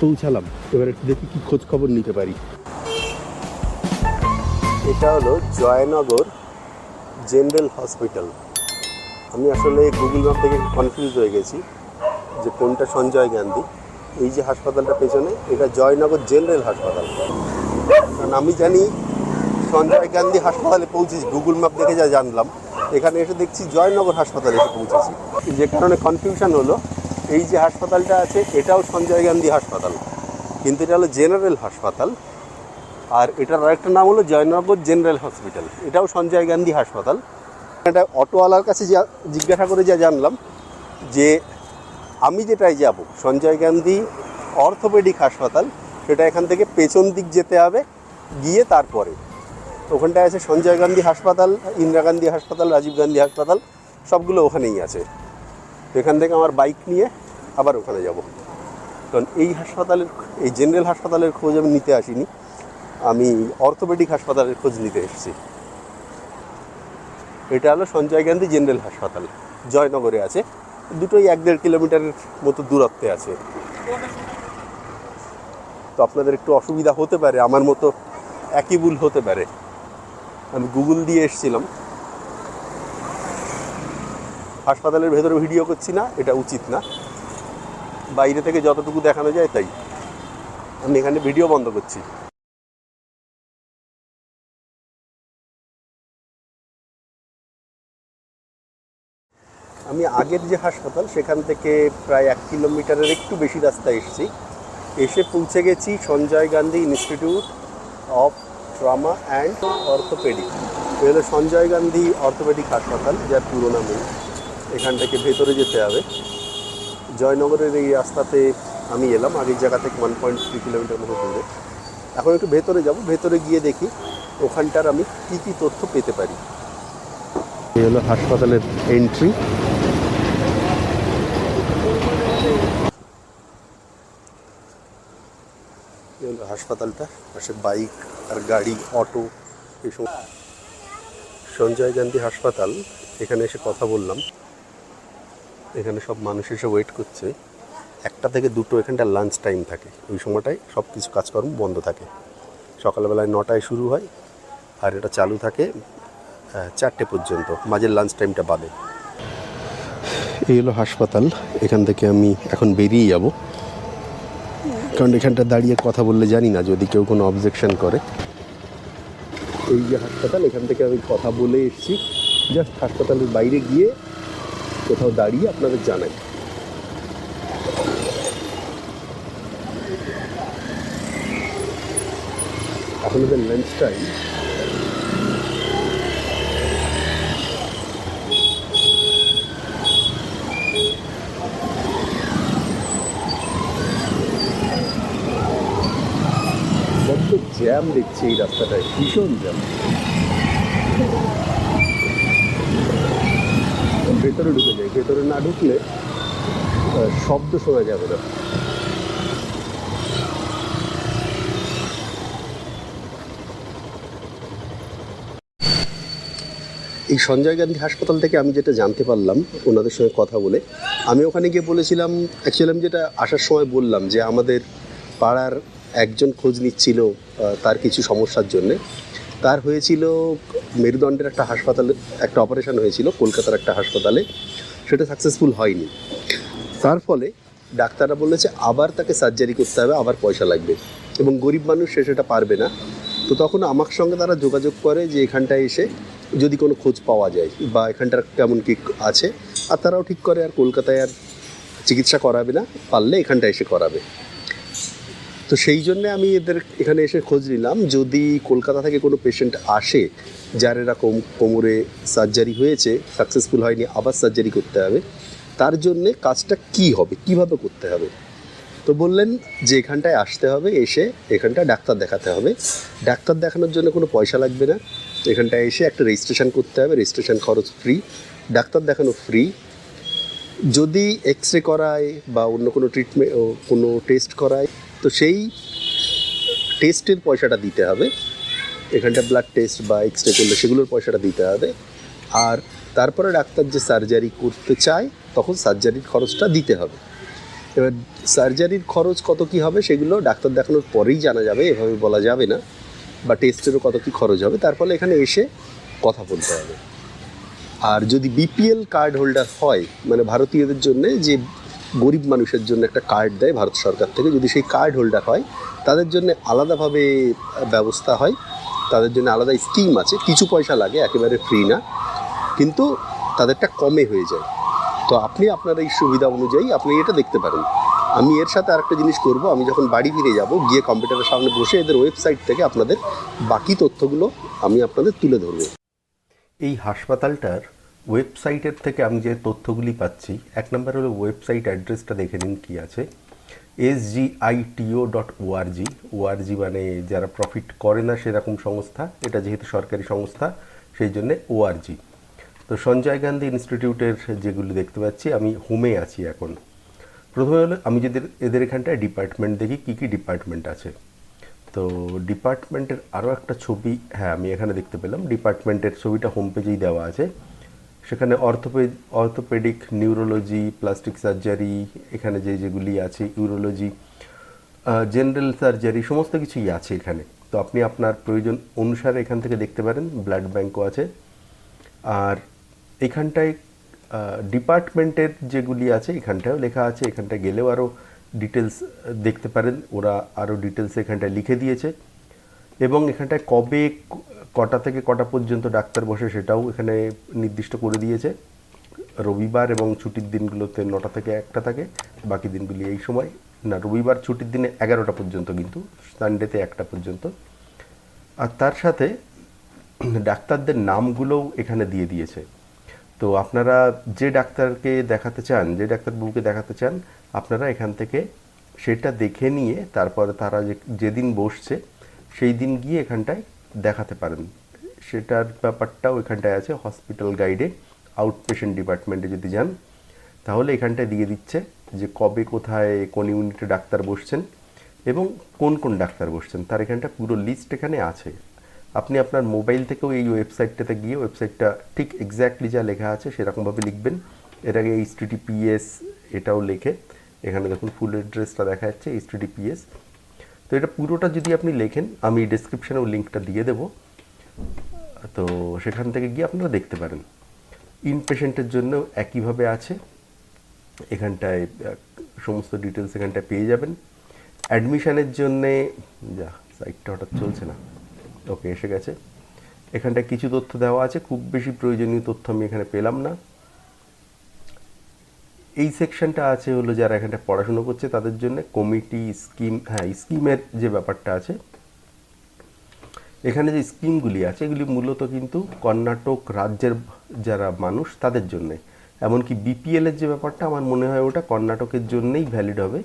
পৌঁছালাম। এবার একটু দেখি কি খোঁজ খবর নিতে পারি। এটা হলো জয়নগর জেনারেল হসপিটাল। আমি আসলে গুগল ম্যাপ থেকে কনফিউজ হয়ে গেছি যে কোনটা সঞ্জয় গান্ধী। এই যে হাসপাতালটা পেছনে, এটা জয়নগর জেনারেল হাসপাতাল। কারণ আমি জানি সঞ্জয় গান্ধী হাসপাতালে পৌঁছেছি, গুগল ম্যাপ দেখে যা জানলাম। এখানে এসে দেখছি জয়নগর হাসপাতালে এসে পৌঁছেছি। যে কারণে কনফিউশন হলো, এই যে হাসপাতালটা আছে, এটাও সঞ্জয় গান্ধী হাসপাতাল, কিন্তু এটা হলো জেনারেল হাসপাতাল, আর এটার আরেকটা নাম হলো জয়নগর জেনারেল হসপিটাল এটাও সঞ্জয় গান্ধী হাসপাতাল। এটা অটোওয়ালার কাছে যা, জিজ্ঞাসা করে যা জানলাম, যে আমি যেটাই যাব, সঞ্জয় গান্ধী অর্থোপেডিক হাসপাতাল, সেটা এখান থেকে পেছন দিক যেতে হবে, গিয়ে তারপরে। ওখানটায় আছে সঞ্জয় গান্ধী হাসপাতাল, ইন্দিরা গান্ধী হাসপাতাল, রাজীব গান্ধী হাসপাতাল, সবগুলো ওখানেই আছে। এখান থেকে আমার বাইক নিয়ে আবার ওখানে যাব। কারণ এই হাসপাতালের, এই জেনারেল হাসপাতালের খোঁজ আমি নিতে আসিনি। আমি অর্থোপেডিক হাসপাতালের খোঁজ নিতে এসেছি। এটা হলো সঞ্জয় গান্ধী জেনারেল হাসপাতাল। জয়নগরে আছে। দুটোই এক দেড় কিলোমিটারের মতো দূরত্বে আছে। তো আপনাদের একটু অসুবিধা হতে পারে, আমার মতো একই ভুল হতে পারে। আমি গুগল দিয়ে এসেছিলাম। হাসপাতালের ভেতরে ভিডিও করছি না, এটা উচিত না। বাইরে থেকে যতটুকু দেখানো যায় তাই। আমি এখানে ভিডিও বন্ধ করছি। আমি আগের যে হাসপাতাল, সেখান থেকে প্রায় এক কিলোমিটারের একটু বেশি রাস্তা এসেছি। এসে পৌঁছে গেছি Sanjay Gandhi institute of trauma and orthopaedic. এটা হলো সঞ্জয় গান্ধী অর্থোপেডিক হাসপাতাল, যার পুরো নামে এখান থেকে ভেতরে যেতে হবে। জয়নগরের এই রাস্তাতে আমি এলাম, আগের জায়গা থেকে ওয়ান পয়েন্ট থ্রি কিলোমিটার মতো দূরে। এখন একটু ভেতরে যাব, ভেতরে গিয়ে দেখি ওখানটার আমি কী কী তথ্য পেতে পারি। এই হলো হাসপাতালের এন্ট্রি হাসপাতালটা, পাশে বাইক আর গাড়ি, অটো, এসব। সঞ্জয় গান্ধী হাসপাতাল, এখানে এসে কথা বললাম। এখানে সব মানুষ এসে ওয়েট করছে। একটা থেকে দুটো এখানটা লাঞ্চ টাইম থাকে। ওই সময়টায় সব কিছু কাজকর্ম বন্ধ থাকে। সকালবেলায় নটায় শুরু হয় আর এটা চালু থাকে চারটে পর্যন্ত। মাঝের লাঞ্চ টাইমটা বাদে। এই হলো হাসপাতাল। এখান থেকে আমি এখন বেরিয়ে যাব। কারণ এখানটা দাঁড়িয়ে কথা বললে জানি না, যদি কেউ কোনো অবজেকশন করে। এই যে হাসপাতাল, এখান থেকে আমি কথা বলে এসেছি। জাস্ট হাসপাতালের বাইরে গিয়ে কোথাও দাঁড়িয়ে আপনাদের জানাই। আপনাদের লাঞ্চ টাইম জ্যাম দেখছি এই রাস্তাটায়। ভীষণ জ্যাম। ভেতরে ঢুকে যাই ভেতরে না ঢুকলে শব্দ শোনা যাবে না। এই সঞ্জয় গান্ধী হাসপাতাল থেকে আমি যেটা জানতে পারলাম, ওনাদের সঙ্গে কথা বলে, আমি ওখানে গিয়ে বলেছিলাম অ্যাকচুয়ালি আমি যেটা আসার সময় বললাম যে আমাদের পাড়ার একজন খোঁজ নিচ্ছিল তার কিছু সমস্যার জন্যে। তার হয়েছিল মেরুদণ্ডের একটা হাসপাতালে, একটা অপারেশন হয়েছিল কলকাতার একটা হাসপাতালে। সেটা সাকসেসফুল হয়নি। তার ফলে ডাক্তাররা বলেছে, আবার তাকে সার্জারি করতে হবে, আবার পয়সা লাগবে। এবং গরিব মানুষ সে সেটা পারবে না। তো তখন আমার সঙ্গে তারা যোগাযোগ করে যে এখানটায় এসে যদি কোনো খোঁজ পাওয়া যায়, বা এখানটার কেমন কী আছে, আর তারাও ঠিক করে, আর কলকাতায় আর চিকিৎসা করাবে না, পারলে এখানটায় এসে করাবে। তো সেই জন্যে আমি এদের এখানে এসে খোঁজ নিলাম। যদি কলকাতা থেকে কোনো পেশেন্ট আসে যার এরকম কোমরে সার্জারি হয়েছে সাকসেসফুল হয়নি, আবার সার্জারি করতে হবে, তার জন্যে কাজটা কি হবে? কীভাবে করতে হবে? তো বললেন যে এখানটায় আসতে হবে, এসে এখানটা ডাক্তার দেখাতে হবে। ডাক্তার দেখানোর জন্য কোনো পয়সা লাগবে না। এখানটায় এসে একটা রেজিস্ট্রেশন করতে হবে রেজিস্ট্রেশন খরচ ফ্রি ডাক্তার দেখানো ফ্রি যদি এক্স রে করায় বা অন্য কোনো ট্রিটমেন্ট কোনো টেস্ট করায় তো সেই টেস্টের পয়সাটা দিতে হবে। এখানটা ব্লাড টেস্ট বা এক্স রে করলে সেগুলোর পয়সাটা দিতে হবে। আর তারপরে ডাক্তার যে সার্জারি করতে চায়, তখন সার্জারির খরচটা দিতে হবে। এবার সার্জারির খরচ কত কি হবে সেগুলো ডাক্তার দেখানোর পরেই জানা যাবে, এভাবে বলা যাবে না। বা টেস্টেরও কত কি খরচ হবে, তার ফলে এখানে এসে কথা বলতে হবে। আর যদি বিপিএল কার্ড হোল্ডার হয় মানে ভারতীয়দের জন্য যে গরিব মানুষের জন্য একটা কার্ড দেয় ভারত সরকার থেকে। যদি সেই কার্ড হোল্ডার হয়, তাদের জন্য আলাদাভাবে ব্যবস্থা হয়, তাদের জন্য আলাদা স্কিম আছে। কিছু পয়সা লাগে, একেবারে ফ্রি না, কিন্তু তাদেরটা কমে হয়ে যায়। তো আপনি আপনার এই সুবিধা অনুযায়ী আপনি এটা দেখতে পারেন। আমি এর সাথে আরেকটা জিনিস করব। আমি যখন বাড়ি ফিরে যাব, গিয়ে কম্পিউটারের সামনে বসে এদের ওয়েবসাইট থেকে আপনাদের বাকি তথ্যগুলো আমি আপনাদের তুলে ধরবো। এই হাসপাতালটার ওয়েবসাইটের থেকে আমি যে তথ্যগুলি পাচ্ছি, এক নম্বর হলো ওয়েবসাইট অ্যাড্রেসটা দেখে নিন কী আছে। S G I T O dot ORG ORG মানে যারা প্রফিট করে না সেরকম সংস্থা, এটা যেহেতু সরকারি সংস্থা, সেই জন্যে ওআরজি তো সঞ্জয় গান্ধী ইনস্টিটিউটের যেগুলো দেখতে পাচ্ছি, আমি হোমে আছি এখন। প্রথমে হলো, আমি যদি এদের এখানটায় ডিপার্টমেন্ট দেখি, কী কী ডিপার্টমেন্ট আছে? তো ডিপার্টমেন্টের আরও একটা ছবি হ্যাঁ আমি এখানে দেখতে পেলাম। ডিপার্টমেন্টের ছবিটা হোম পেজেই দেওয়া আছে। সেখানে অর্থোপে অর্থোপেডিক নিউরোলজি প্লাস্টিক সার্জারি এখানে যে যেগুলি আছে ইউরোলজি জেনারেল সার্জারি সমস্ত কিছুই আছে এখানে। তো আপনি আপনার প্রয়োজন অনুসারে এখান থেকে দেখতে পারেন ব্লাড ব্যাঙ্কও আছে। আর এখানটায় ডিপার্টমেন্টের যেগুলি আছে, এখানটায়ও লেখা আছে, এখানটায় গেলেও আরও ডিটেলস দেখতে পারেন। ওরা আরও ডিটেলস এখানটায় লিখে দিয়েছে। এবং এখানটায় কবে কটা থেকে কটা পর্যন্ত ডাক্তার বসে সেটাও এখানে নির্দিষ্ট করে দিয়েছে। রবিবার এবং ছুটির দিনগুলোতে নটা থেকে একটা থাকে, বাকি দিনগুলি এই সময়। না, রবিবার ছুটির দিনে এগারোটা পর্যন্ত কিন্তু সানডেতে একটা পর্যন্ত। আর তার সাথে ডাক্তারদের নামগুলোও এখানে দিয়ে দিয়েছে। তো আপনারা যে ডাক্তারকে দেখাতে চান, যে ডাক্তারবাবুকে দেখাতে চান, আপনারা এখান থেকে সেটা দেখে নিয়ে তারপরে তারা যে, যেদিন বসছে সেই দিন গিয়ে এখানটায় দেখাতে পারেন। সেটার ব্যাপারটাও এখানটায় আছে হসপিটাল গাইডে আউট পেশেন্ট ডিপার্টমেন্টে যদি যান, তাহলে এখানটায় দিয়ে দিচ্ছে যে কবে কোথায়, কোন ইউনিটে ডাক্তার বসছেন এবং কোন কোন ডাক্তার বসছেন। তার এখানটা পুরো লিস্ট এখানে আছে। আপনি আপনার মোবাইল থেকেও এই ওয়েবসাইটটাতে গিয়ে ওয়েবসাইটটা ঠিক এক্স্যাক্টলি যা লেখা আছে সেরকমভাবে লিখবেন। এর আগে এইচ টিটিপিএস এটাও লেখে। এখানে দেখুন ফুল অ্যাড্রেসটা দেখা যাচ্ছে এইচ টিটিপিএস তো এটা পুরোটা যদি আপনি লেখেন, আমি ডিসক্রিপশানেও লিঙ্কটা দিয়ে দেবো। তো সেখান থেকে গিয়ে আপনারা দেখতে পারেন। ইন পেশেন্টের জন্য একইভাবে আছে। এখানটায় সমস্ত ডিটেলস এখানটায় পেয়ে যাবেন। অ্যাডমিশানের জন্যে, যা সাইটটা হঠাৎ চলছে না। ওকে এসে গেছে। এখানটায় কিছু তথ্য দেওয়া আছে। খুব বেশি প্রয়োজনীয় তথ্য আমি এখানে পেলাম না। এই সেকশনটা আছে হলো যারা এখানটা পড়াশুনো করছে, তাদের জন্য কমিটি, স্কিম হ্যাঁ স্কিমের যে ব্যাপারটা আছে, এখানে যে স্কিমগুলি আছে, এগুলি মূলত কিন্তু কর্ণাটক রাজ্যের যারা মানুষ, তাদের জন্যে। এমনকি বিপিএল এর যে ব্যাপারটা, আমার মনে হয় ওটা কর্ণাটকের জন্যই ভ্যালিড হবে।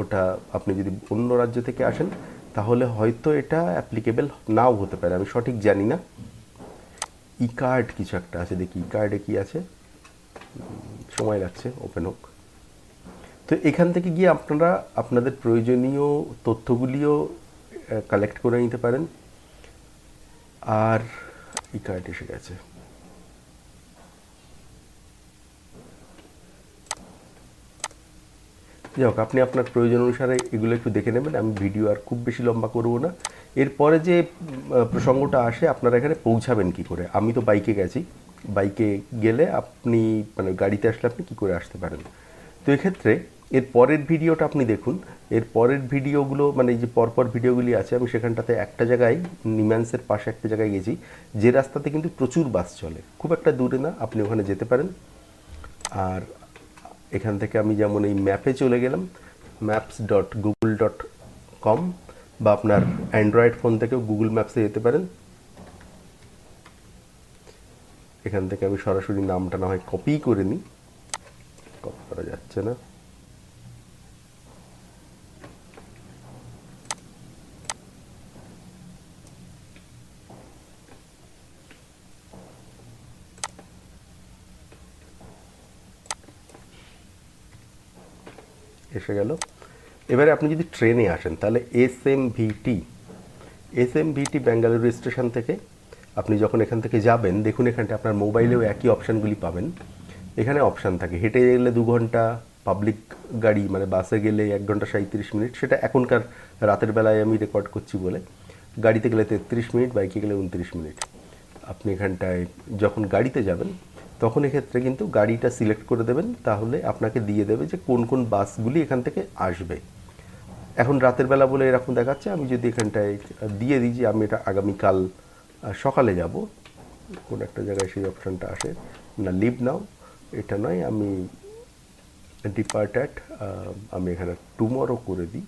ওটা আপনি যদি অন্য রাজ্য থেকে আসেন, তাহলে হয়তো এটা অ্যাপ্লিকেবল নাও হতে পারে। আমি সঠিক জানি না। ই কার্ড কিছু একটা আছে, দেখি ই কার্ডে কি আছে? সময় লাগছে ওপেন হোক। তো এখান থেকে গিয়ে আপনারা আপনাদের প্রয়োজনীয় তথ্যগুলিও কালেক্ট করে নিতে পারেন। আর ই কার্ড এসে গেছে। যাই হোক, আপনি আপনার প্রয়োজন অনুসারে এগুলো একটু দেখে নেবেন। আমি ভিডিও আর খুব বেশি লম্বা করব না। এরপরে যে প্রসঙ্গটা আসে, আপনারা এখানে পৌঁছাবেন কি করে? আমি তো বাইকে গেছি। বাইকে গেলে আপনি মানে গাড়িতে আসলে আপনি কি করে আসতে পারেন? তো এক্ষেত্রে এর পরের ভিডিওটা আপনি দেখুন। এর পরের ভিডিওগুলো মানে এই যে পরপর ভিডিওগুলি আছে, আমি সেখানটাতে একটা জায়গায়, নিম্যান্সের পাশে একটা জায়গায় গেছি, যে রাস্তাতে কিন্তু প্রচুর বাস চলে। খুব একটা দূরে না, আপনি ওখানে যেতে পারেন। আর এখান থেকে আমি যেমন এই ম্যাপে চলে গেলাম maps dot Google dot com বা আপনার অ্যান্ড্রয়েড ফোন থেকেও গুগল ম্যাপসে যেতে পারেন। এখান থেকে আমি সরাসরি নামটা না হয় কপি করে নিই। কপি করা যাচ্ছে না। এসে গেল। এবারে আপনি যদি ট্রেনে আসেন, তাহলে S M VT S M VT Bengaluru station থেকে আপনি যখন এখান থেকে যাবেন দেখুন এখানটা আপনার মোবাইলেও একই অপশানগুলি পাবেন। এখানে অপশান থাকে হেঁটে গেলে দু ঘণ্টা পাবলিক গাড়ি মানে বাসে গেলে এক ঘণ্টা সাঁত্রিশ মিনিট সেটা এখনকার রাতের বেলায় আমি রেকর্ড করছি বলে। গাড়িতে গেলে তেত্রিশ মিনিট বাইকে গেলে উনত্রিশ মিনিট। আপনি এখানটায় যখন গাড়িতে যাবেন তখন এক্ষেত্রে কিন্তু গাড়িটা সিলেক্ট করে দেবেন তাহলে আপনাকে দিয়ে দেবে যে কোন কোন বাসগুলি এখান থেকে আসবে। এখন রাতের বেলা বলে এরকম দেখাচ্ছে আমি যদি এখানটায় দিয়ে দিই যে আমি এটা আগামীকাল সকালে যাব। কোন একটা জায়গায় সেই অপশানটা আসে। না লিভ নাও এটা নয়, আমি ডিপার্ট অ্যাট আমি এখানে টুমরো করে দিই,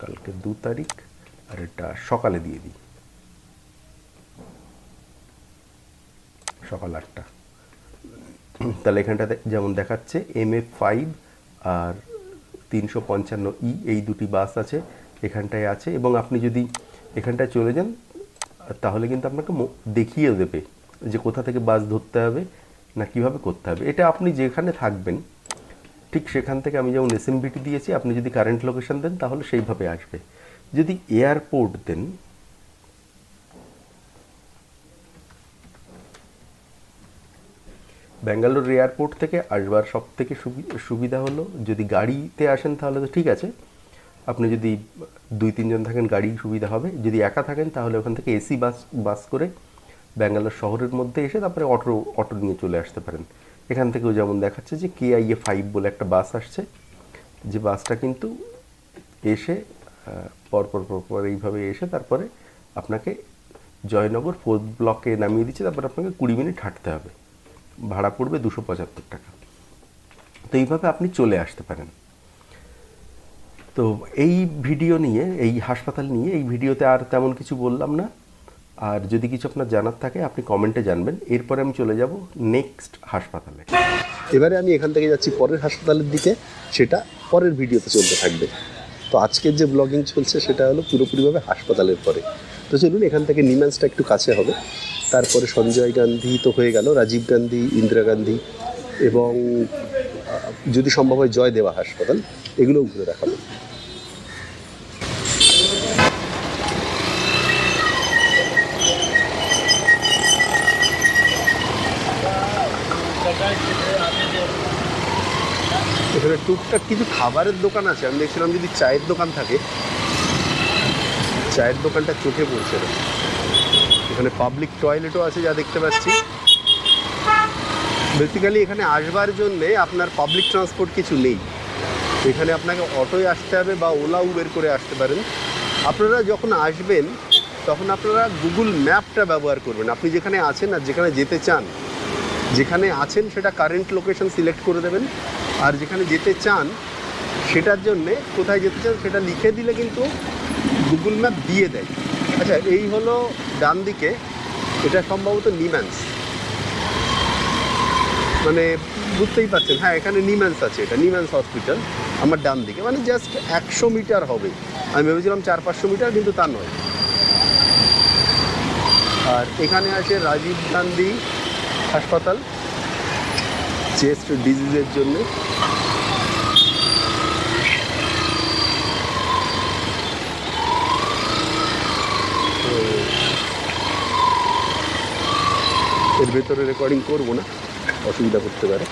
কালকে দু তারিখ, আর এটা সকালে দিয়ে দিই। সকাল আটটা। তাহলে এখানটাতে যেমন দেখাচ্ছে এম এফ ফাইভ আর তিনশো পঞ্চান্ন ই এই দুটি বাস আছে, এখানটায় আছে, এবং আপনি যদি এখানটায় চলে যান তাহলে কিন্তু আপনাকে দেখিয়ে দেবে যে কোথা থেকে বাস ধরতে হবে না কীভাবে করতে হবে। এটা আপনি যেখানে থাকবেন, ঠিক সেখান থেকে আমি যেমন এসএমবিটি দিয়েছি, আপনি যদি কারেন্ট লোকেশন দেন তাহলে সেইভাবে আসবে। যদি এয়ারপোর্ট দেন, ব্যাঙ্গালোর এয়ারপোর্ট থেকে আসবার সব থেকে সুবিধা হলো, যদি গাড়িতে আসেন তাহলে তো ঠিক আছে আপনি যদি দুই, তিনজন থাকেন গাড়ি সুবিধা হবে। যদি একা থাকেন, তাহলে ওখান থেকে এসি, বাস বাস করে ব্যাঙ্গালোর শহরের মধ্যে এসে তারপরে অটো অটো নিয়ে চলে আসতে পারেন। এখান থেকেও যেমন দেখাচ্ছে যে কে আইএ ফাইভ বলে একটা বাস আসছে। যে বাসটা কিন্তু এসে পরপর পরপর এইভাবে এসে তারপরে আপনাকে জয়নগর ফোর্থ ব্লকে নামিয়ে দিচ্ছে। তারপর আপনাকে কুড়ি মিনিট হাঁটতে হবে। ভাড়া পড়বে দুশো পঁচাত্তর টাকা। তো এইভাবে আপনি চলে আসতে পারেন। তো এই ভিডিও নিয়ে, এই হাসপাতাল নিয়ে, এই ভিডিওতে আর তেমন কিছু বললাম না। আর যদি কিছু আপনার জানার থাকে, আপনি কমেন্টে জানবেন। এরপরে আমি চলে যাব নেক্সট হাসপাতালে। এবারে আমি এখান থেকে যাচ্ছি পরের হাসপাতালের দিকে, সেটা পরের ভিডিওতে চলতে থাকবে। তো আজকের যে ব্লগিং চলছে, সেটা হলো পুরোপুরিভাবে হাসপাতালের পরে। তো চলুন, এখান থেকে নিম্যান্সটা একটু কাছে হবে। তারপরে সঞ্জয় গান্ধী তো হয়ে গেল, রাজীব গান্ধী, ইন্দিরা গান্ধী এবং যদি সম্ভব হয় জয় দেওয়া হাসপাতাল, এগুলোও ঘুরে দেখাবো। এখানে টুকটাক কিছু খাবারের দোকান আছে। আমি দেখছিলাম যদি চায়ের দোকান থাকে, চায়ের দোকানটা চোখে পড়ছে এখানে পাবলিক টয়লেটও আছে যা দেখতে পাচ্ছি। বেসিক্যালি এখানে আসবার জন্যে আপনার পাবলিক ট্রান্সপোর্ট কিছু নেই। এখানে আপনাকে অটোয় আসতে হবে বা ওলা উবের করে আসতে পারেন। আপনারা যখন আসবেন, তখন আপনারা গুগল ম্যাপটা ব্যবহার করবেন। আপনি যেখানে আছেন আর যেখানে যেতে চান, যেখানে আছেন সেটা কারেন্ট লোকেশন সিলেক্ট করে দেবেন। আর যেখানে যেতে চান, সেটার জন্যে কোথায় যেতে চান সেটা লিখে দিলে কিন্তু গুগল ম্যাপ দিয়ে দেয়। আচ্ছা এই হলো ডান দিকে এটা সম্ভবত নিম্যান্স মানে বুঝতেই পারছেন হ্যাঁ এখানে নিম্যান্স আছে, এটা নিম্যান্স হসপিটাল আমার ডান দিকে। মানে জাস্ট একশো মিটার হবে। আমি ভেবেছিলাম চার পাঁচশো মিটার, কিন্তু তা নয়। আর এখানে আছে রাজীব গান্ধী হাসপাতাল, চেস্ট ডিজিজের জন্য। এর ভেতরে রেকর্ডিং করব না। অসুবিধা করতে পারে।